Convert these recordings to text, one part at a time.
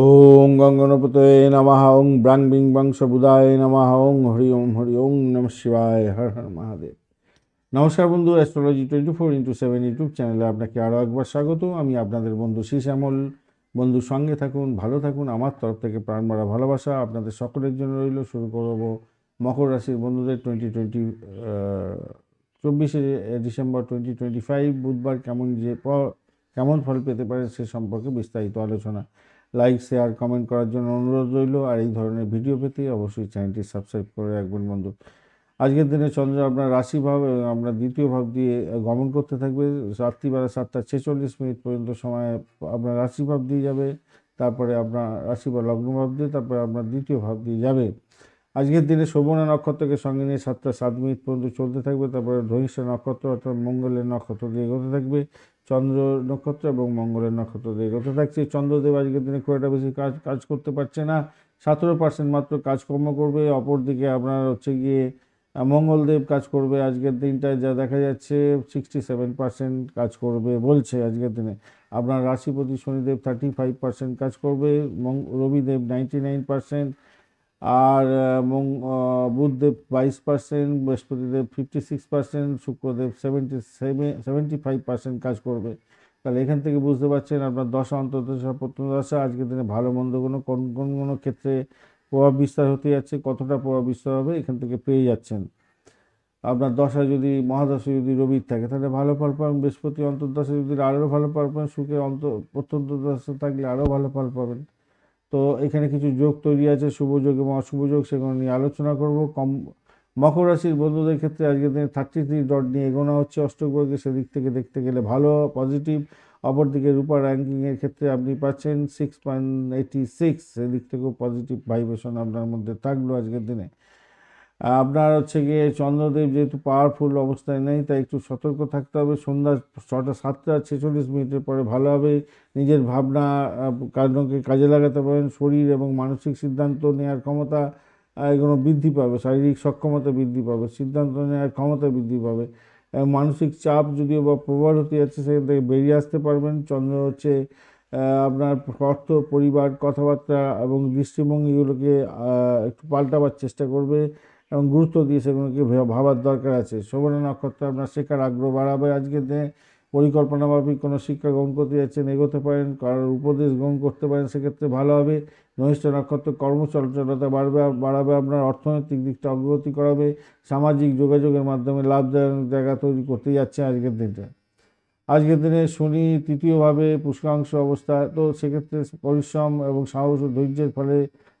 ওং গঙ্গনপতয়ে নমঃ, ওং ব্রাং বিং বাং সবুদায় নমঃ, ওং হরি ওম হরি ওং নম শিবায়, হর হর মহাদেব। নমস্কার বন্ধু astrology twenty four into seven YouTube চ্যানেলে আপনাকে আরও একবার স্বাগত। আমি আপনাদের বন্ধু শ্যামল বন্ধু, সঙ্গে থাকুন, ভালো থাকুন, আমার তরফ থেকে প্রাণ মারা ভালোবাসা। আপনাদের সকলের জন্য রইল, শুরু করব মকর রাশির বন্ধুদের টোয়েন্টি টোয়েন্টি চব্বিশে ডিসেম্বর টোয়েন্টি টোয়েন্টি ফাইভ বুধবার কেমন যে কেমন ফল পেতে পারে সে সম্পর্কে বিস্তারিত আলোচনা। লাইক, শেয়ার, কমেন্ট করার জন্য অনুরোধ রইল। আর এই ধরনের ভিডিও পেতে অবশ্যই চ্যানেলটি সাবস্ক্রাইব করে রাখবেন, বন্ধু। আজকের দিনে চন্দ্র আপনার রাশিভাব এবং আমরা দ্বিতীয় ভাব দিয়ে গমন করতে থাকবে। রাত্রিবেলা সাতটা ছেচল্লিশ মিনিট পর্যন্ত সময় আপনার রাশিভাব দিয়ে যাবে। তারপরে আপনার রাশি বা লগ্নভাব দিয়ে, তারপরে আপনার দ্বিতীয় ভাব দিয়ে যাবে। আজকের দিনে শোভনা নক্ষত্রকে সঙ্গে নিয়ে সাতটা সাত মিনিট পর্যন্ত চলতে থাকবে। তারপরে ধনিষ্ঠা নক্ষত্র অর্থাৎ মঙ্গলের নক্ষত্র দিয়ে এগোতে থাকবে। চন্দ্র নক্ষত্র এবং মঙ্গলের নক্ষত্র এগোতে থাকছে চন্দ্রদেব আজকের দিনে খুব একটা বেশি কাজ কাজ করতে পারছে না। সতেরো পার্সেন্ট মাত্র কাজকর্ম করবে। অপরদিকে আপনার হচ্ছে গিয়ে মঙ্গলদেব কাজ করবে আজকের দিনটায়, যা দেখা যাচ্ছে সিক্সটি সেভেন পার্সেন্ট কাজ করবে বলছে আজকের দিনে। আপনার রাশিপতি শনিদেব থার্টি ফাইভ পার্সেন্ট কাজ করবে রবিদেব নাইনটি নাইন পার্সেন্ট আর আহ, বুধদেব বাইশ percent Brihaspatidev fifty six percent Shukradev seventy seventy five percent কাজ করবে। তাহলে এখান থেকে বুঝতে পারছেন আপনার দশা অন্তত প্রত্যন্ত দশা আজকের দিনে ভালো মন্দ কোনো কোন কোন কোনো ক্ষেত্রে প্রভাব বিস্তার হতে যাচ্ছে কতটা প্রভাব বিস্তার হবে এখান থেকে পেয়ে যাচ্ছেন। আপনার দশা যদি মহাদশা যদি রবির থাকে তাহলে ভালো ফল পাবেন বৃহস্পতি অন্তর্দশা যদি আরও ভালো ফল পাবেন সুখে অন্ত প্রত্যন্ত দশা থাকলে আরও ভালো ফল পাবেন। তো এখানে কিছু যোগ তৈরি আছে, শুভ যোগ এবং অশুভ যোগ, সেগুলো নিয়ে আলোচনা করব। কম, মকর রাশির বন্ধুদের ক্ষেত্রে আজকের দিনে থার্টি থ্রি ডট নিয়ে এগোনা হচ্ছে অষ্টগ্রহকে সেদিক থেকে দেখতে গেলে ভালো পজিটিভ অপরদিকে রূপা র্যাঙ্কিংয়ের ক্ষেত্রে আপনি পাচ্ছেন সিক্স পয়েন্ট এইটি সিক্স সেদিক থেকেও পজিটিভ ভাইব্রেশন আপনার মধ্যে থাকল আজকের দিনে। আপনার হচ্ছে গিয়ে চন্দ্রদেব যেহেতু পাওয়ারফুল অবস্থায় নেই, তাই একটু সতর্ক থাকতে হবে। সন্ধ্যা ছটা সাতটা ছেচল্লিশ মিনিটের পরে ভালো হবে। নিজের ভাবনা কারণকে কাজে লাগাতে পারেন। শরীর এবং মানসিক সিদ্ধান্ত নেওয়ার ক্ষমতা এগুলো বৃদ্ধি পাবে। শারীরিক সক্ষমতা বৃদ্ধি পাবে। সিদ্ধান্ত নেওয়ার ক্ষমতা বৃদ্ধি পাবে। মানসিক চাপ যদিও বা প্রবল হতে যাচ্ছে, সেখান থেকে বেরিয়ে আসতে পারবেন। চন্দ্র হচ্ছে আপনার অর্থ, পরিবার, কথাবার্তা এবং দৃষ্টিভঙ্গিগুলোকে একটু পাল্টাবার চেষ্টা করবে। এবং গুরুত্ব দিয়ে সেগুলোকে ভাবার দরকার আছে। শোভনা নক্ষত্র, আপনার শেখার আগ্রহ বাড়াবে আজকের দিনে। পরিকল্পনা মাফিক কোনো শিক্ষা গ্রহণ করতে যাচ্ছেন, এগোতে পারেন, কারোর উপদেশ গ্রহণ করতে পারেন, সেক্ষেত্রে ভালো হবে। ধনিষ্ঠ নক্ষত্র কর্মচঞ্চলতা বাড়বে, বাড়াবে আপনার অর্থনৈতিক দিকটা অগ্রগতি করাবে। সামাজিক যোগাযোগের মাধ্যমে লাভদায়ক জায়গা তৈরি করতে যাচ্ছে আজকের দিনটা। আজকের দিনে শনি তৃতীয়ভাবে পুষ্কাংশ অবস্থা, তো সেক্ষেত্রে পরিশ্রম এবং সাহস ও ধৈর্যের ফলে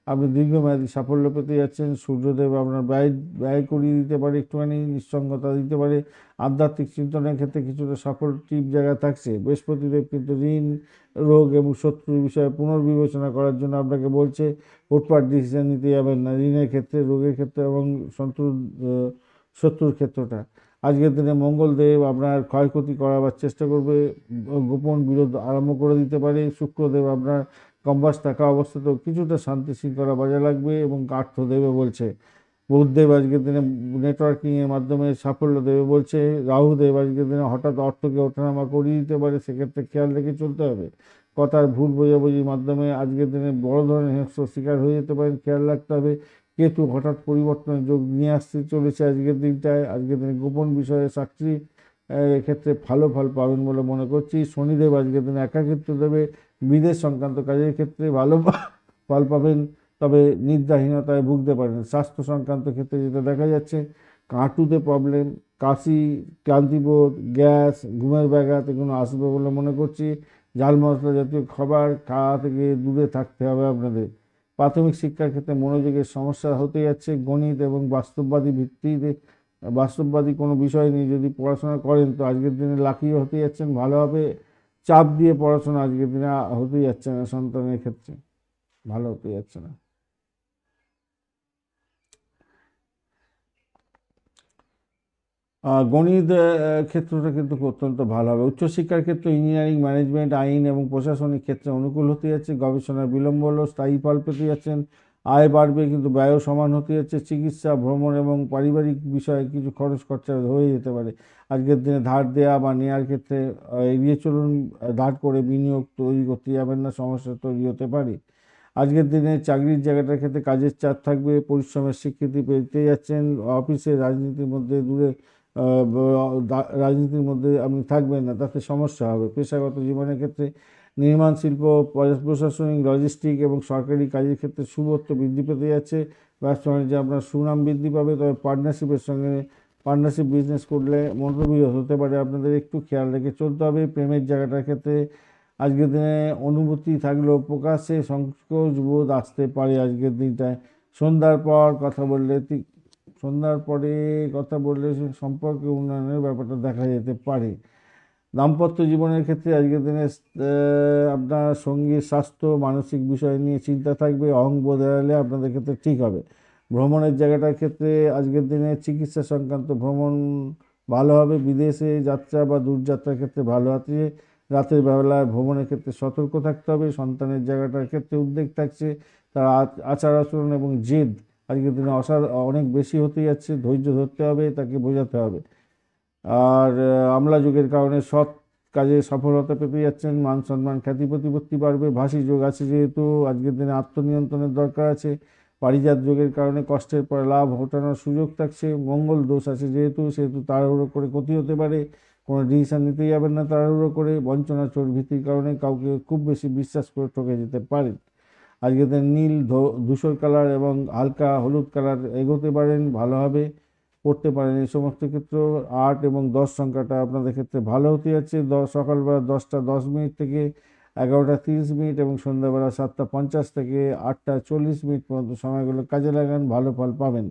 আপনি দীর্ঘমেয়াদী সাফল্য পেতে যাচ্ছেন, সূর্যদেব আপনার ব্যয় ব্যয় করিয়ে দিতে পারে, একটুখানি নিঃসঙ্গতা দিতে পারে, আধ্যাত্মিক চিন্তনের ক্ষেত্রে কিছুটা সফল টিপ জায়গা থাকছে। বৃহস্পতিদেব কিন্তু ঋণ, রোগ এবং শত্রুর বিষয়ে পুনর্বিবেচনা করার জন্য আপনাকে বলছে হুটপাট ডিসিশন নিতে যাবেন না, ঋণের ক্ষেত্রে, রোগের ক্ষেত্রে এবং শত্রুর শত্রুর ক্ষেত্রটা। আজকের দিনে মঙ্গলদেব আপনার ক্ষয়ক্ষতি করাবার চেষ্টা করবে, গোপন বিরোধ আরম্ভ করে দিতে পারে, শুক্রদেব আপনার কম্বাস থাকা অবস্থাতেও কিছুটা শান্তি শৃঙ্খলা বজায় লাগবে এবং কার্থ দেবে বলছে। বুধদেব আজকের দিনে নেটওয়ার্কিংয়ের মাধ্যমে সাফল্য দেবে বলছে। রাহুদেব আজকের দিনে হঠাৎ অর্থকে ওঠানামা করিয়ে দিতে পারে, সেক্ষেত্রে খেয়াল রেখে চলতে হবে। কথার ভুল বোঝাবুঝির মাধ্যমে আজকের দিনে বড় ধরনের হিংস্র শিকার হয়ে যেতে পারেন, খেয়াল রাখতে হবে। কেতু হঠাৎ পরিবর্তনের যোগ নিয়ে আসতে চলেছে আজকের দিনটায়। আজকের দিনে গোপন বিষয়ে সাক্ষী এক্ষেত্রে ভালো ফল পাবেন বলে মনে করছি। শনিদেব আজকের দিনে একাকিত্ব দেবে বিদেশ সংক্রান্ত কাজের ক্ষেত্রে ভালো ফল পাবেন, তবে নিদ্রাহীনতায় ভুগতে পারেন। স্বাস্থ্য সংক্রান্ত ক্ষেত্রে যেটা দেখা যাচ্ছে, কাঁটুতে প্রবলেম কাশি ক্লান্তিবোধ গ্যাস, ঘুমের ব্যাঘাত এগুলো আসবে বলে মনে করছি। জাল মশলা জাতীয় খাবার খাওয়া থেকে দূরে থাকতে হবে আপনাদের। প্রাথমিক শিক্ষার ক্ষেত্রে মনোযোগের সমস্যা হতে যাচ্ছে। গণিত এবং বাস্তববাদী ভিত্তিতে, বাস্তববাদী কোনো বিষয় নিয়ে যদি পড়াশোনা করেন, তো আজকের দিনে লাকিও হতে যাচ্ছেন ভালোভাবে চাপ দিয়ে পড়াশোনা আজকের দিনে হতে যাচ্ছে না সন্তানের ক্ষেত্রে। ভালো হতে যাচ্ছে না। গণিত ক্ষেত্রটা কিন্তু অত্যন্ত ভালো হবে। উচ্চশিক্ষার ক্ষেত্রে ইঞ্জিনিয়ারিং ম্যানেজমেন্ট আইন এবং প্রশাসনিক ক্ষেত্রে অনুকূল হতে যাচ্ছে। গবেষণার বিলম্ব হলেও স্থায়ী ফল পেতে যাচ্ছেন। আয় বাড়বে, কিন্তু ব্যয়ও সমান হতে যাচ্ছে। চিকিৎসা, ভ্রমণ এবং পারিবারিক বিষয়ে কিছু খরচ খরচা হয়ে যেতে পারে। আজকের দিনে ধার দেওয়া বা নেওয়ার ক্ষেত্রে এড়িয়ে চলুন ধার করে বিনিয়োগ তৈরি করতে যাবেন না, সমস্যা তৈরি হতে পারে। আজকের দিনে চাকরির জায়গাটার ক্ষেত্রে কাজের চাপ থাকবে, পরিশ্রমের স্বীকৃতি পেতে যাচ্ছেন, অফিসে রাজনীতির মধ্যে দূরে রাজনীতির মধ্যে আপনি থাকবেন না, তাতে সমস্যা হবে। পেশাগত জীবনের ক্ষেত্রে নির্মাণ শিল্প প্রশাসনিক লজিস্টিক এবং সরকারি কাজের ক্ষেত্রে শুভত্ব বৃদ্ধি পেতে যাচ্ছে। ব্যবসা বাণিজ্যে আপনার সুনাম বৃদ্ধি পাবে, তবে পার্টনারশিপের সঙ্গে পার্টনারশিপ বিজনেস করলে মন্ত্রবিরোধ হতে পারে। আপনাদের একটু খেয়াল রেখে চলতে হবে। প্রেমের জায়গাটার ক্ষেত্রে আজকের দিনে অনুভূতি থাকলেও প্রকাশ্যে সংকোচ বোধ আসতে পারে আজকের দিনটায়। সন্ধ্যার পর কথা বললে সন্ধ্যার পরে কথা বললে সম্পর্কে উন্নয়নের ব্যাপারটা দেখা যেতে পারে। দাম্পত্য জীবনের ক্ষেত্রে আজকের দিনে আপনার সঙ্গীর স্বাস্থ্য, মানসিক বিষয় নিয়ে চিন্তা থাকবে অহংবোধ এড়ালে আপনাদের ক্ষেত্রে ঠিক হবে। ভ্রমণের জায়গাটার ক্ষেত্রে আজকের দিনে চিকিৎসা সংক্রান্ত ভ্রমণ ভালো হবে। বিদেশে যাত্রা বা দূরযাত্রার ক্ষেত্রে ভালো আছে। রাতের বেলায় ভ্রমণের ক্ষেত্রে সতর্ক থাকতে হবে। সন্তানের জায়গাটার ক্ষেত্রে উদ্বেগ থাকছে। তার আচ- আচার আচরণ এবং জেদ আজকের দিনে অসার অনেক বেশি হতে যাচ্ছে, ধৈর্য ধরতে হবে, তাকে বোঝাতে হবে। আর আমলা যুগের কারণে সৎ কাজে সফলতা পেতে যাচ্ছেন, মান সম্মান খ্যাতি প্রতিপত্তি বাড়বে, ভাসি যোগ আছে যেহেতু আজকের দিনে আত্মনিয়ন্ত্রণের দরকার আছে। পারিজাত যোগের কারণে কষ্টের পরে লাভ ঘটানোর সুযোগ থাকছে, মঙ্গল দোষ আছে যেহেতু, সেহেতু তাড়াহুড়ো করে ক্ষতি হতে পারে, কোনো ডিসিশন নিতে যাবেন না তাড়াহুড়ো করে বঞ্চনা চোর ভীতির কারণে কাউকে খুব বেশি বিশ্বাস করে ঠকে যেতে পারেন। আজকে নীল ধূসর কালার এবং হালকা হলুদ কালার এগোতে পারেন ভালোভাবে পড়তে পারেন। এই সমস্ত ক্ষেত্রে আট এবং দশ সংখ্যাটা আপনাদের ক্ষেত্রে ভালো হতে যাচ্ছে। দশ সকালবেলা দশটা দশ মিনিট থেকে এগারোটা তিরিশ মিনিট এবং সন্ধ্যাবেলা সাতটা পঞ্চাশ থেকে আটটা চল্লিশ মিনিট পর্যন্ত সময়গুলো কাজে লাগান, ভালো ফল পাবেন।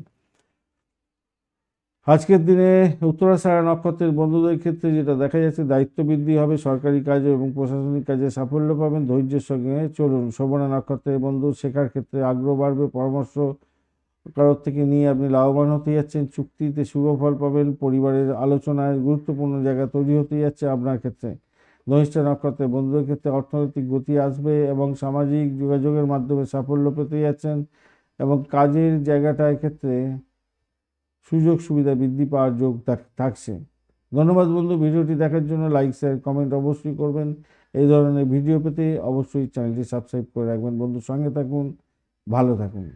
আজকের দিনে উত্তরাষাঢ়া নক্ষত্রের বন্ধুদের ক্ষেত্রে যেটা দেখা যাচ্ছে দায়িত্ব বৃদ্ধি হবে, সরকারি কাজে এবং প্রশাসনিক কাজে সাফল্য পাবেন, ধৈর্যের সঙ্গে চলুন। শোভনা নক্ষত্রের বন্ধু, শেখার ক্ষেত্রে আগ্রহ বাড়বে, পরামর্শ কারোর থেকে নিয়ে আপনি লাভবান হতে যাচ্ছেন, চুক্তিতে শুভ ফল পাবেন, পরিবারের আলোচনায় গুরুত্বপূর্ণ জায়গা তৈরি হতে যাচ্ছে আপনার ক্ষেত্রে। ধনিষ্ঠ নক্ষত্রের বন্ধুদের ক্ষেত্রে অর্থনৈতিক গতি আসবে এবং সামাজিক যোগাযোগের মাধ্যমে সাফল্য পেতে যাচ্ছেন এবং কাজের জায়গাটার ক্ষেত্রে সুযোগ সুবিধা বৃদ্ধি পাওয়ার যোগ থাক- থাকছে। ধন্যবাদ বন্ধু, ভিডিওটি দেখার জন্য লাইক শেয়ার কমেন্ট অবশ্যই করবেন। এই ধরনের ভিডিও পেতে অবশ্যই চ্যানেলটি সাবস্ক্রাইব করে রাখবেন। বন্ধুর সঙ্গে থাকুন, ভালো থাকুন।